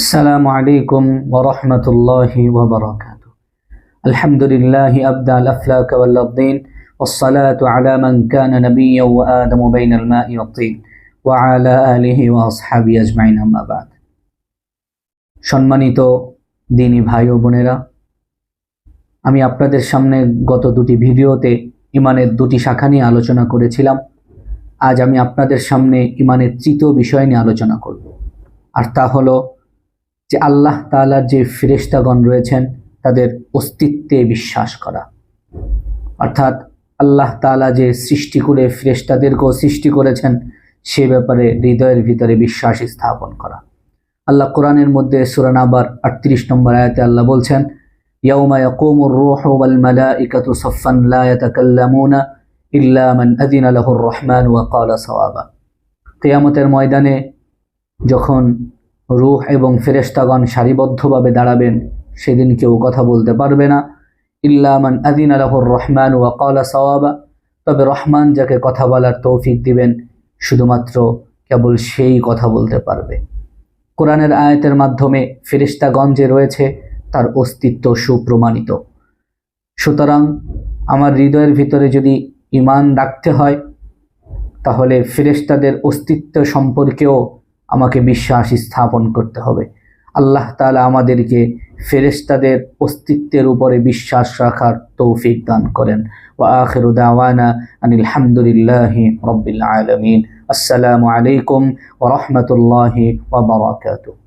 السلام عليكم ورحمة الله وبركاته الحمد لله أبدى الأفلاك والأرضين والصلاة على من كان نبيا وآدم بين الماء والطين وعلى آله وأصحابه أجمعين أما بعد সম্মানিত দিনী ভাই ও বোনেরা আমি আপনাদের সামনে গত দুটি ভিডিওতে ইমানের দুটি শাখা নিয়ে আলোচনা করেছিলাম আজ আমি আপনাদের সামনে ইমানের তৃতীয় বিষয় নিয়ে আলোচনা করব আর তা হলো যে আল্লাহ তাআলার যে ফিরেশতাগণ রয়েছেন, তাদের অস্তিত্বে বিশ্বাস করা। অর্থাৎ আল্লাহ তাআলা যে সৃষ্টি করে ফিরেশতাদেরকেও সৃষ্টি করেছেন, সে ব্যাপারে হৃদয়ের ভিতরে বিশ্বাস স্থাপন করা। আল্লাহ কোরআনের মধ্যে সুরান আবার আটত্রিশ নম্বর আয়াতে আল্লাহ বলছেন মালাইকাতু সাফফান লা ইয়াতাকাল্লামুনা ইল্লা মান আযিনা লাহুর রহমান ওয়া ক্বালা সাওয়াবা। কিয়ামতের ময়দানে যখন রূহ এবং ফেরেশতাগণ সারিবদ্ধভাবে দাঁড়াবেন, সেদিন কেউ কথা বলতে পারবে না। ইল্লা মান আযিনা লাহুর রহমান ওয়া ক্বালা সাওয়াবা, তবে রহমান যাকে কথা বলার তৌফিক দিবেন, শুধুমাত্র কেবল সেই কথা বলতে পারবে। কোরআনের আয়াতের মাধ্যমে ফেরিস্তাগণ যে রয়েছে, তার অস্তিত্ব সুপ্রমাণিত। সুতরাং আমার হৃদয়ের ভিতরে যদি ইমান রাখতে হয়, তাহলে ফেরেশতাদের অস্তিত্ব সম্পর্কেও আমাকে বিশ্বাস স্থাপন করতে হবে। আল্লাহ তালা আমাদেরকে ফেরেস্তাদের অস্তিত্বের উপরে বিশ্বাস রাখার তৌফিক দান করেন। ওয়া আখের দাওয়ানা আনিল হামদুলিল্লাহি আলমিন। আসসালামু আলাইকুম ও বারাকাতুহু।